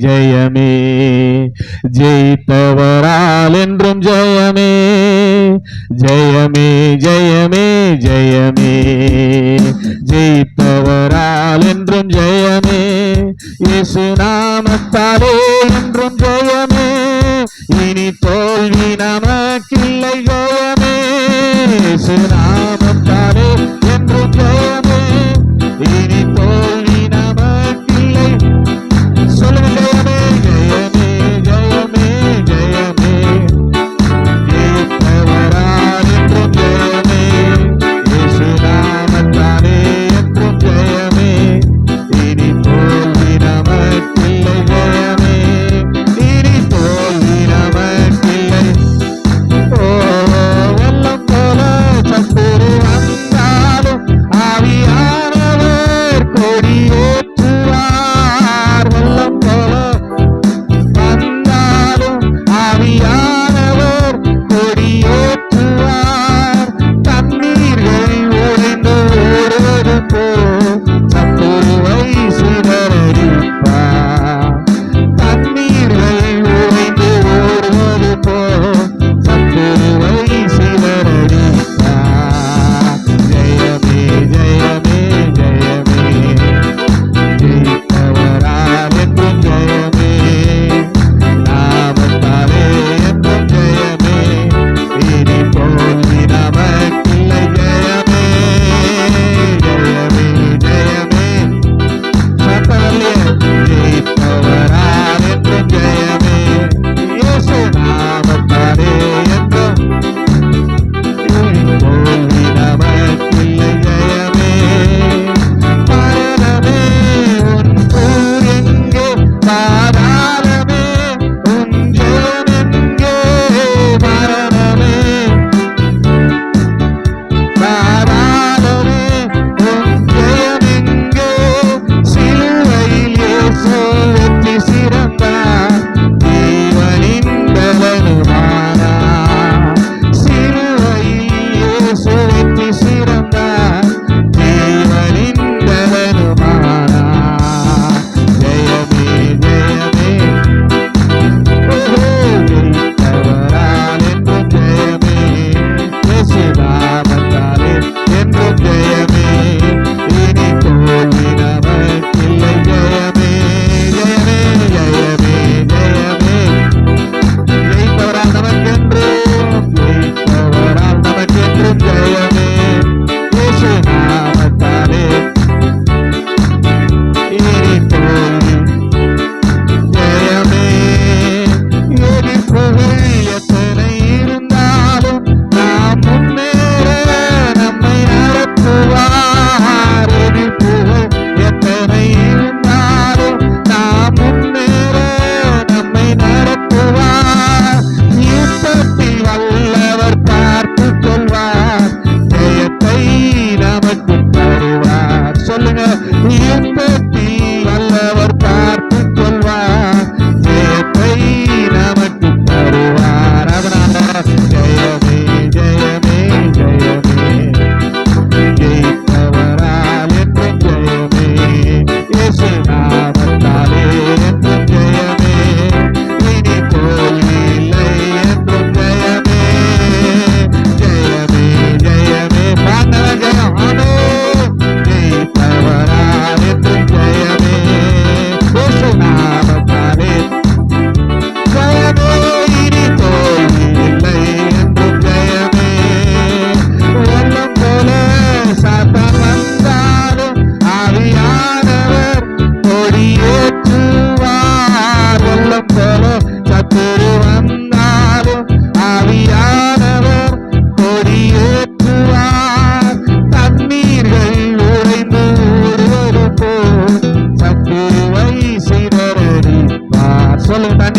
ஜெயமே ஜெயித்தவரால் என்றும் ஜெயமே ஜெயமே ஜெயமே ஜெயமே ஜெயித்தவரால் என்றும் ஜெயமே இயேசு நாமத்தாலே என்றும் ஜெயமே இனி தோல்வி நமக்கில்லை ஜெயமே இயேசு நாமத்தாலே Yeah.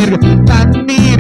தண்ணீர்